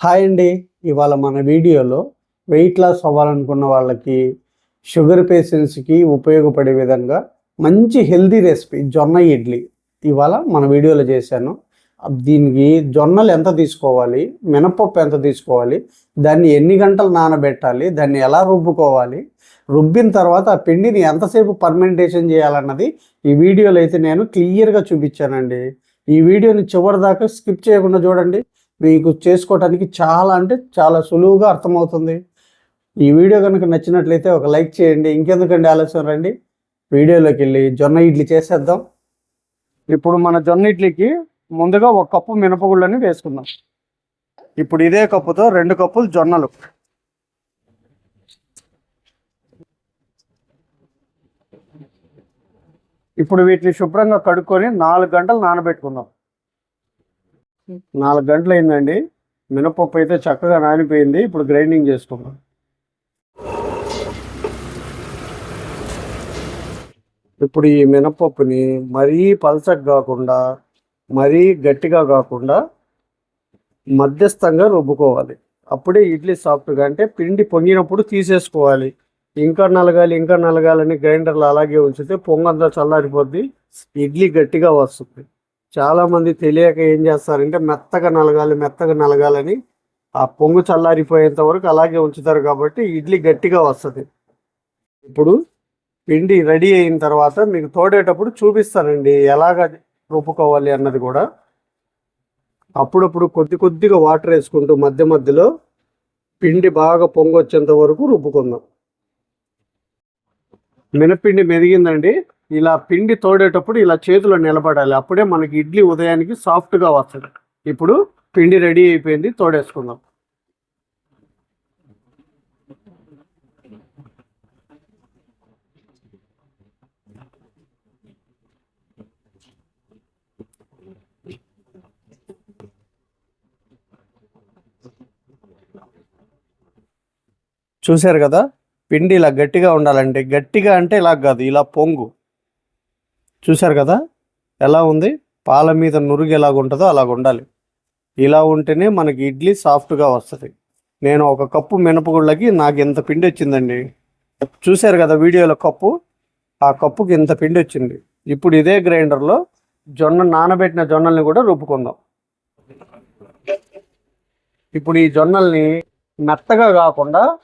Hi అండి. ఇవాళ మన వీడియోలో వెయిట్ లాస్ అవ్వాలనుకున్న వాళ్ళకి షుగర్ పేషెంట్స్కి ఉపయోగపడే విధంగా మంచి హెల్దీ రెసిపీ జొన్న ఇడ్లీ ఇవాళ మన వీడియోలో చేశాను. దీనికి జొన్నలు ఎంత తీసుకోవాలి మినపప్పు ఎంత తీసుకోవాలి దాన్ని ఎన్ని గంటలు నానబెట్టాలి దాన్ని ఎలా రుబ్బుకోవాలి రుబ్బిన తర్వాత ఆ పిండిని ఎంతసేపు పర్మెంటేషన్ చేయాలన్నది ఈ వీడియోలో అయితే నేను క్లియర్గా చూపించానండి. ఈ వీడియోని చివరి దాకా స్కిప్ చేయకుండా చూడండి. మీకు చేసుకోవటానికి చాలా అంటే చాలా సులువుగా అర్థమవుతుంది. ఈ వీడియో కనుక నచ్చినట్లయితే ఒక లైక్ చేయండి ఇంకెందుకండి ఆలస్యం రండి. వీడియోలోకి వెళ్ళి జొన్న ఇడ్లీ చేసేద్దాం. ఇప్పుడు మన జొన్న ఇడ్లీకి ముందుగా ఒక కప్పు మినపగుళ్ళని వేసుకుందాం. ఇప్పుడు ఇదే కప్పుతో రెండు కప్పులు జొన్నలు. ఇప్పుడు వీటిని శుభ్రంగా కడుక్కొని నాలుగు గంటలు నానబెట్టుకుందాం. నాలుగు గంటలు అయిందండి మినపప్పు అయితే చక్కగా నానిపోయింది. ఇప్పుడు గ్రైండింగ్ చేసుకుందాం. ఇప్పుడు ఈ మినపప్పుని మరీ పలచగా కాకుండా మరీ గట్టిగా కాకుండా మధ్యస్థంగా రుబ్బుకోవాలి. అప్పుడే ఇడ్లీ సాఫ్ట్గా అంటే పిండి పొంగినప్పుడు తీసేసుకోవాలి. ఇంకా నలగాలి ఇంకా నలగాలని గ్రైండర్లో అలాగే ఉంచితే పొంగంతా చల్లారిపోద్ది. ఇడ్లీ గట్టిగా వస్తుంది. చాలామంది తెలియక ఏం చేస్తారంటే మెత్తగా నలగాలి మెత్తగా నలగాలని ఆ పొంగు చల్లారిపోయేంత వరకు అలాగే ఉంచుతారు కాబట్టి ఇడ్లీ గట్టిగా వస్తుంది. ఇప్పుడు పిండి రెడీ అయిన తర్వాత మీకు తోడేటప్పుడు చూపిస్తానండి ఎలాగ రుబ్బుకోవాలి అన్నది కూడా. అప్పుడప్పుడు కొద్ది కొద్దిగా వాటర్ వేసుకుంటూ మధ్య మధ్యలో పిండి బాగా పొంగొచ్చేంత వరకు రుబ్బుకుందాం. మినపిండి మెదిగిందండి. ఇలా పిండి తోడేటప్పుడు ఇలా చేతిలో నిలబడాలి. అప్పుడే మనకి ఇడ్లీ ఉదయానికి సాఫ్ట్గా వస్తుంది. ఇప్పుడు పిండి రెడీ అయిపోయింది తోడేసుకుందాం. చూశారు కదా? పిండి ఇలా గట్టిగా ఉండాలంటే గట్టిగా అంటే ఇలా కాదు ఇలా పొంగు. చూశారు కదా? ఎలా ఉంది? పాల మీద నురుగు ఎలాగ ఉంటుందో అలాగ ఉండాలి. ఇలా ఉంటేనే మనకి ఇడ్లీ సాఫ్ట్గా వస్తుంది. నేను ఒక కప్పు మినపగుళ్ళకి నాకు ఇంత పిండి వచ్చిందండి. చూశారు కదా వీడియోలో కప్పు? ఆ కప్పుకి ఇంత పిండి వచ్చింది. ఇప్పుడు ఇదే గ్రైండర్లో జొన్న నానబెట్టిన జొన్నల్ని కూడా రుబ్బుకుందాం. ఇప్పుడు ఈ జొన్నల్ని మెత్తగా కాకుండా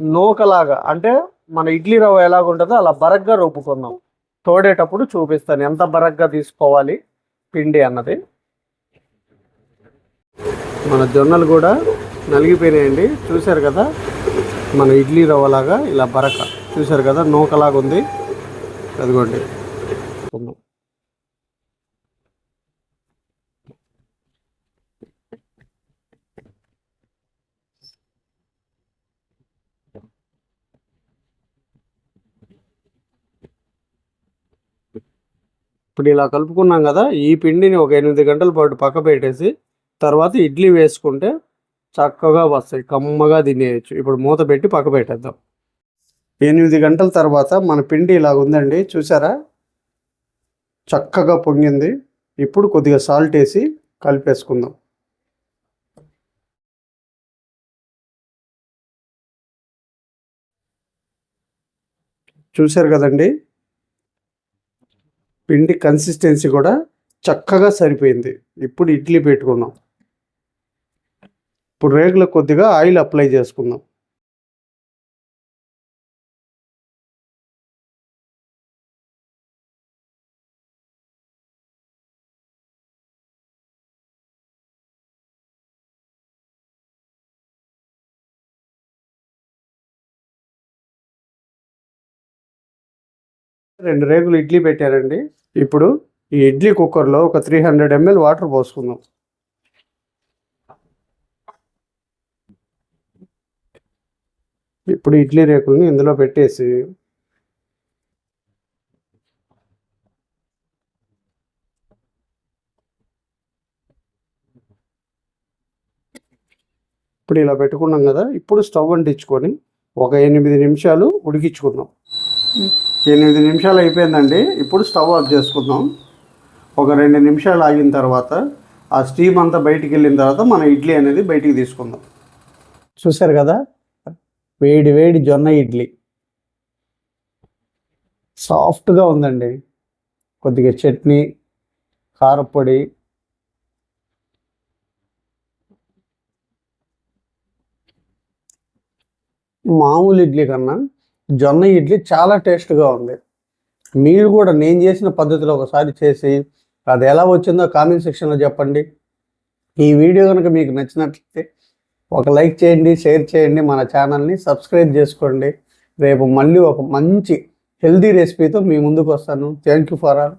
నూకలాగా అంటే మన ఇడ్లీ రవ్వ ఎలాగుంటుందో అలా బరగ్గా రుబ్బుకుందాం. తోడేటప్పుడు చూపిస్తాను. ఎంత బరగ్గా తీసుకోవాలి పిండి అన్నది. మన జొన్నలు కూడా నలిగిపోయినాయండి. చూశారు కదా మన ఇడ్లీ రవ్వలాగా ఇలా బరక. చూశారు కదా నూకలాగా ఉంది అదిగోండి. ఇప్పుడు ఇలా కలుపుకున్నాం కదా ఈ పిండిని ఒక ఎనిమిది గంటల పాటు పక్క పెట్టేసి తర్వాత ఇడ్లీ వేసుకుంటే చక్కగా వస్తాయి కమ్మగా తినేయచ్చు. ఇప్పుడు మూత పెట్టి పక్క పెట్టేద్దాం. ఎనిమిది గంటల తర్వాత మన పిండి ఇలాగుందండి చూసారా? చక్కగా పొంగింది. ఇప్పుడు కొద్దిగా సాల్ట్ వేసి కలిపేసుకుందాం. చూశారు కదండి? పిండి కన్సిస్టెన్సీ కూడా చక్కగా సరిపోయింది. ఇప్పుడు ఇడ్లీ పెట్టుకుందాం. ఇప్పుడు రేగులకు కొద్దిగా ఆయిల్ అప్లై చేసుకుందాం. రెండు రేగులు ఇడ్లీ పెట్టారండి. ఇప్పుడు ఈ ఇడ్లీ కుక్కర్లో ఒక త్రీ హండ్రెడ్ ఎంఎల్ వాటర్ పోసుకుందాం. ఇప్పుడు ఇడ్లీ రేకుల్ని ఇందులో పెట్టేసి ఇప్పుడు ఇలా పెట్టుకున్నాం కదా. ఇప్పుడు స్టవ్ అంటించుకొని ఒక ఎనిమిది నిమిషాలు ఉడికించుకుందాం. ఎనిమిది నిమిషాలు అయిపోయిందండి. ఇప్పుడు స్టవ్ ఆఫ్ చేసుకుందాం. ఒక రెండు నిమిషాలు ఆగిన తర్వాత ఆ స్టీమ్ అంతా బయటికి వెళ్ళిన తర్వాత మన ఇడ్లీ అనేది బయటికి తీసుకుందాం. చూసారు కదా? వేడి వేడి జొన్న ఇడ్లీ. సాఫ్ట్గా ఉందండి. కొద్దిగా చట్నీ కారపొడి. మామూలు ఇడ్లీ కన్నా జొన్న ఇడ్లీ చాలా టేస్ట్గా ఉంది. మీరు కూడా నేను చేసిన పద్ధతిలో ఒకసారి చేసి అది ఎలా వచ్చిందో కామెంట్ సెక్షన్లో చెప్పండి. ఈ వీడియో కనుక మీకు నచ్చినట్లయితే ఒక లైక్ చేయండి షేర్ చేయండి మన ఛానల్ని సబ్స్క్రైబ్ చేసుకోండి. రేపు మళ్ళీ ఒక మంచి హెల్దీ రెసిపీతో మీ ముందుకు వస్తాను. Thank you for all.